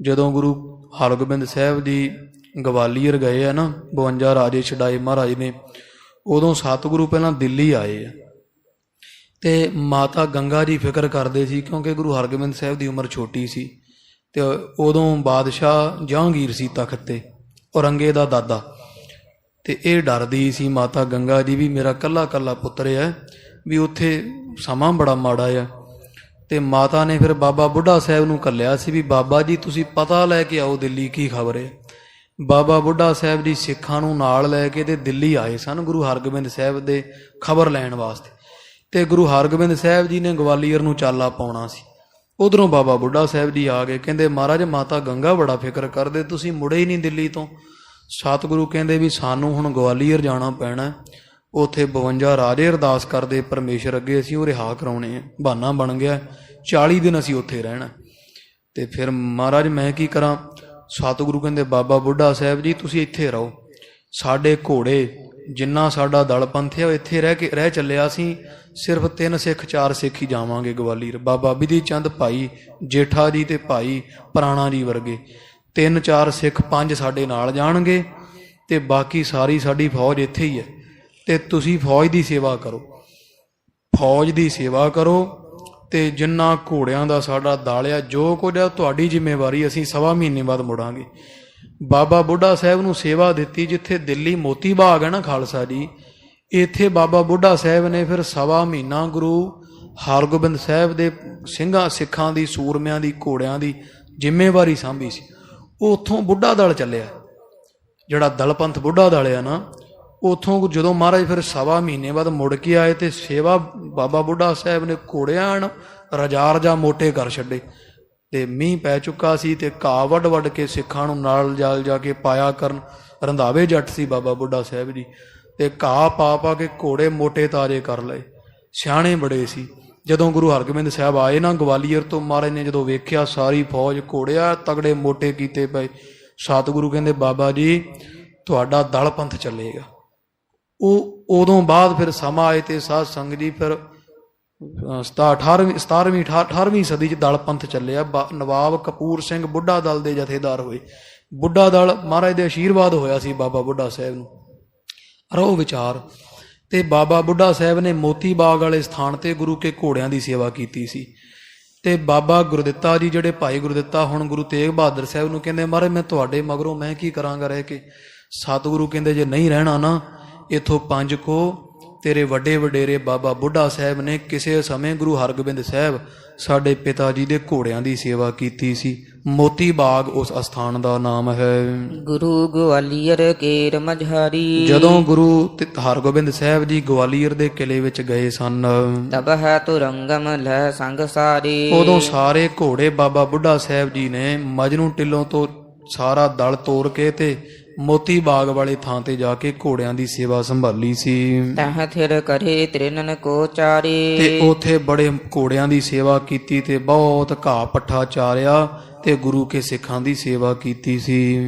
ਜਦੋਂ ਗੁਰੂ ਹਰਗੋਬਿੰਦ ਸਾਹਿਬ ਜੀ ਗਵਾਲੀਅਰ ਗਏ ਆ ਨਾ 52 ਰਾਜੇ ਛਡਾਏ ਮਹਾਰਾਜ ਨੇ, ਉਦੋਂ ਸਤਿਗੁਰੂ ਪਹਿਲਾਂ ਦਿੱਲੀ ਆਏ ਆ। ਤੇ ਮਾਤਾ ਗੰਗਾ ਜੀ ਫਿਕਰ ਕਰਦੇ ਸੀ ਕਿਉਂਕਿ ਗੁਰੂ ਹਰਗੋਬਿੰਦ ਸਾਹਿਬ ਦੀ ਉਮਰ ਛੋਟੀ ਸੀ ਤੇ ਉਦੋਂ ਬਾਦਸ਼ਾਹ ਜਹਾਂਗੀਰ ਸੀ ਤਖਤ ਤੇ ਔਰੰਗੇ ਦਾ ਦਾਦਾ। ਤੇ ਇਹ ਡਰਦੀ ਸੀ ਮਾਤਾ ਗੰਗਾ ਜੀ ਵੀ ਮੇਰਾ ਕੱਲਾ ਕੱਲਾ ਪੁੱਤਰ ਹੈ ਵੀ ਉੱਥੇ ਸਮਾਂ ਬੜਾ ਮਾੜਾ ਆ। ਤੇ ਮਾਤਾ ਨੇ ਫਿਰ ਬਾਬਾ ਬੁੱਢਾ ਸਾਹਿਬ ਨੂੰ ਕੱਲਿਆ ਸੀ ਵੀ ਬਾਬਾ ਜੀ, ਤੁਸੀਂ ਪਤਾ ਲੈ ਕੇ ਆਓ ਦਿੱਲੀ ਕੀ ਖਬਰ ਹੈ ਬਾਬਾ ਬੁੱਢਾ ਸਾਹਿਬ ਜੀ ਸਿੱਖਾਂ ਨੂੰ ਨਾਲ ਲੈ ਕੇ ਤੇ ਦਿੱਲੀ ਆਏ ਸਨ ਗੁਰੂ ਹਰਗੋਬਿੰਦ ਸਾਹਿਬ ਦੇ ਖਬਰ ਲੈਣ ਵਾਸਤੇ। ਤੇ ਗੁਰੂ ਹਰਗੋਬਿੰਦ ਸਾਹਿਬ ਜੀ ਨੇ ਗਵਾਲੀਅਰ ਨੂੰ ਚਾਲਾ ਪਾਉਣਾ ਸੀ। ਉਧਰੋਂ ਬਾਬਾ ਬੁੱਢਾ ਸਾਹਿਬ ਜੀ ਆ ਗਏ, ਕਹਿੰਦੇ, ਮਹਾਰਾਜ, ਮਾਤਾ ਗੰਗਾ ਬੜਾ ਫਿਕਰ ਕਰਦੇ, ਤੁਸੀਂ ਮੁੜੇ ਹੀ ਨਹੀਂ ਦਿੱਲੀ ਤੋਂ। ਸਤਿਗੁਰੂ ਕਹਿੰਦੇ ਵੀ ਸਾਨੂੰ ਹੁਣ ਗਵਾਲੀਅਰ ਜਾਣਾ ਪੈਣਾ। ਉੱਥੇ 52 ਰਾਜੇ ਅਰਦਾਸ ਕਰਦੇ ਪਰਮੇਸ਼ਰ ਅੱਗੇ ਅਸੀਂ ਉਹ ਰਿਹਾ ਕਰਾਉਣੇ ਆ, ਬਹਾਨਾ ਬਣ ਗਿਆ 40 ਦਿਨ ਅਸੀਂ ਉੱਥੇ ਰਹਿਣਾ। ਤੇ ਫਿਰ ਮਹਾਰਾਜ ਮੈਂ ਕੀ ਕਰਾਂ, ਸਤਿਗੁਰੂ ਕਹਿੰਦੇ, ਬਾਬਾ ਬੁੱਢਾ ਸਾਹਿਬ ਜੀ, ਤੁਸੀਂ ਇੱਥੇ ਰਹੋ। ਸਾਡੇ ਘੋੜੇ ਜਿੰਨਾ ਸਾਡਾ ਦਲ ਪੰਥ ਹੈ ਉਹ ਇੱਥੇ ਰਹਿ ਕੇ, ਰਹਿ ਚੱਲਿਆ ਅਸੀਂ ਸਿਰਫ ਤਿੰਨ ਸਿੱਖ, ਚਾਰ ਸਿੱਖ ਹੀ ਜਾਵਾਂਗੇ ਗਵਾਲੀਅਰ ਬਾਬਾ ਬਿਧੀ ਚੰਦ ਭਾਈ, ਜੇਠਾ ਜੀ ਤੇ ਭਾਈ ਪ੍ਰਾਣਾ ਜੀ ਵਰਗੇ। ਤਿੰਨ, ਚਾਰ ਸਿੱਖ ਪੰਜ ਸਾਡੇ ਨਾਲ ਜਾਣਗੇ ਤੇ ਬਾਕੀ ਸਾਰੀ ਸਾਡੀ ਫੌਜ ਇੱਥੇ ਹੀ ਹੈ ਤੇ ਤੁਸੀਂ ਫੌਜ ਦੀ ਸੇਵਾ ਕਰੋ। ਫੌਜ ਦੀ ਸੇਵਾ ਕਰੋ ਤੇ ਜਿੰਨਾ ਘੋੜਿਆਂ ਦਾ ਸਾਡਾ ਦਾਲਿਆ ਜੋ ਕੁਝ ਆ, ਤੁਹਾਡੀ ਜ਼ਿੰਮੇਵਾਰੀ ਅਸੀਂ ਸਵਾ ਮਹੀਨੇ ਬਾਅਦ ਮੁੜਾਂਗੇ। ਬਾਬਾ ਬੁੱਢਾ ਸਾਹਿਬ ਨੂੰ ਸੇਵਾ ਦਿੱਤੀ ਜਿੱਥੇ ਦਿੱਲੀ ਮੋਤੀ ਬਾਗ ਹੈ ਨਾ ਖਾਲਸਾ ਜੀ, ਇੱਥੇ ਬਾਬਾ ਬੁੱਢਾ ਸਾਹਿਬ ਨੇ ਫਿਰ ਸਵਾ ਮਹੀਨਾ ਗੁਰੂ ਹਰਗੋਬਿੰਦ ਸਾਹਿਬ ਦੇ ਸਿੰਘਾਂ, ਸਿੱਖਾਂ ਦੀ, ਸੂਰਮਿਆਂ ਦੀ, ਘੋੜਿਆਂ ਦੀ ਜ਼ਿੰਮੇਵਾਰੀ ਸੰਭੀ ਸੀ। ਉਹ ਉੱਥੋਂ ਬੁੱਢਾ ਦਲ ਚੱਲਿਆ। ਜਿਹੜਾ ਦਲਪੰਥ ਬੁੱਢਾ ਦਲ ਆ ਨਾ ਉਥੋਂ ਜਦੋਂ ਮਹਾਰਾਜ ਫਿਰ ਸਵਾ ਮਹੀਨੇ ਬਾਅਦ ਮੁੜ ਕੇ ਆਏ ਤੇ ਸੇਵਾ ਬਾਬਾ ਬੁੱਢਾ ਸਾਹਿਬ ਨੇ ਘੋੜਿਆਂ ਨੂੰ ਰਜਾ ਰਜਾ ਮੋਟੇ ਕਰ ਛੱਡੇ ਤੇ ਮੀਂਹ ਪੈ ਚੁੱਕਾ ਸੀ ਤੇ ਘਾਹ ਵੱਡ ਵੱਡ ਕੇ ਸਿੱਖਾਂ ਨੂੰ ਨਾਲ ਜਾਲ ਜਾ ਕੇ ਪਾਇਆ ਕਰਨ ਰੰਧਾਵੇ ਜੱਟ ਸੀ ਬਾਬਾ ਬੁੱਢਾ ਸਾਹਿਬ ਜੀ ਤੇ ਘਾਹ ਪਾ ਪਾ ਕੇ ਘੋੜੇ ਮੋਟੇ ਤਾਜੇ ਕਰ ਲਏ, ਸਿਆਣੇ ਬੜੇ ਸੀ। ਜਦੋਂ ਗੁਰੂ ਹਰਗੋਬਿੰਦ ਸਾਹਿਬ ਆਏ ਨਾ ਗਵਾਲੀਅਰ ਤੋਂ ਮਹਾਰਾਜ ਨੇ ਜਦੋਂ ਵੇਖਿਆ ਸਾਰੀ ਫੌਜ ਘੋੜਿਆ ਤਗੜੇ ਮੋਟੇ ਕੀਤੇ ਪਏ, ਸਤਿਗੁਰੂ ਕਹਿੰਦੇ, ਬਾਬਾ ਜੀ, ਤੁਹਾਡਾ ਦਲ ਪੰਥ ਚੱਲੇਗਾ। ਉਹ ਉਦੋਂ ਬਾਅਦ ਫਿਰ ਸਮਾਂ ਆਏ ਤੇ ਸਾਧ ਸੰਗ ਜੀ ਫਿਰ 18ਵੀਂ 17ਵੀਂ 18ਵੀਂ ਸਦੀ ਚ ਦਲ ਪੰਥ ਚੱਲਿਆ। ਬਾ- ਨਵਾਬ ਕਪੂਰ ਸਿੰਘ ਬੁੱਢਾ ਦਲ ਦੇ ਜਥੇਦਾਰ ਹੋਏ। ਬੁੱਢਾ ਦਲ ਮਹਾਰਾਜ ਦੇ ਆਸ਼ੀਰਵਾਦ ਹੋਇਆ ਸੀ ਬਾਬਾ ਬੁੱਢਾ ਸਾਹਿਬ ਨੂੰ। ਰੋ ਵਿਚਾਰ। ਤੇ ਬਾਬਾ ਬੁੱਢਾ ਸਾਹਿਬ ਨੇ ਮੋਤੀ ਬਾਗ ਵਾਲੇ ਸਥਾਨ ਤੇ ਗੁਰੂ ਕੇ ਘੋੜਿਆਂ ਦੀ ਸੇਵਾ ਕੀਤੀ ਸੀ। ਤੇ ਬਾਬਾ ਗੁਰਦਿੱਤਾ ਜੀ ਜਿਹੜੇ ਭਾਈ ਗੁਰਦਿੱਤਾ ਹੁਣ ਗੁਰੂ ਤੇਗ ਬਹਾਦਰ ਸਾਹਿਬ ਨੂੰ ਕਹਿੰਦੇ, ਮਹਾਰਾਜ, ਮੈਂ ਤੁਹਾਡੇ ਮਗਰੋਂ, ਮੈਂ ਕੀ ਕਰਾਂਗਾ ਰਹਿ ਕੇ? ਸਤਿਗੁਰੂ ਕਹਿੰਦੇ, ਜੇ ਨਹੀਂ ਰਹਿਣਾ ਨਾ ਇਥੋਂ ਪੰਜ ਕੋ ਤੇਰੇ ਵੱਡੇ ਵਡੇਰੇ ਬਾਬਾ ਬੁੱਢਾ ਸਾਹਿਬ ਨੇ ਕਿਸੇ ਸਮੇਂ ਗੁਰੂ ਹਰਗੋਬਿੰਦ ਸਾਹਿਬ ਸਾਡੇ ਪਿਤਾ ਜੀ ਦੇ ਘੋੜਿਆਂ ਦੀ ਸੇਵਾ ਕੀਤੀ ਸੀ। ਮੋਤੀ ਬਾਗ ਉਸ ਅਸਥਾਨ ਦਾ ਨਾਮ ਹੈ। ਗੁਰੂ ਗਵਾਲੀਅਰ ਕੇਰ ਮਝਾਰੀ। ਜਦੋਂ ਗੁਰੂ ਹਰਗੋਬਿੰਦ ਸਾਹਿਬ ਜੀ ਗਵਾਲੀਅਰ ਦੇ ਕਿਲੇ ਵਿੱਚ ਗਏ ਸਨ। ਤਬ ਹੈ ਤੁਰੰਗਮ ਲੈ ਸੰਗ ਸਾਰੀ। ਉਦੋਂ ਸਾਰੇ ਘੋੜੇ ਬਾਬਾ ਬੁੱਢਾ ਸਾਹਿਬ ਜੀ ਨੇ ਮਜਨੂ ਟਿੱਲੋਂ ਤੋਂ ਸਾਰਾ ਦਲ ਤੋੜ ਕੇ ਤੇ ਮੋਤੀ ਬਾਗ ਵਾਲੇ ਥਾਂ ਤੇ ਜਾ ਕੇ ਘੋੜਿਆਂ ਦੀ ਸੇਵਾ ਸੰਭਾਲੀ ਸੀ। ਤਹ ਥਿਰ ਕਰੇ ਤ੍ਰਿਨਨ ਕੋ ਚਾਰੇ। ਤੇ ਉਥੇ ਬੜੇ ਘੋੜਿਆਂ ਦੀ ਸੇਵਾ ਕੀਤੀ ਤੇ ਬਹੁਤ ਘਾਹ ਪੱਠਾ ਚਾਰਿਆ ਤੇ ਗੁਰੂ ਕੇ ਸਿੱਖਾਂ ਦੀ ਸੇਵਾ ਕੀਤੀ ਸੀ।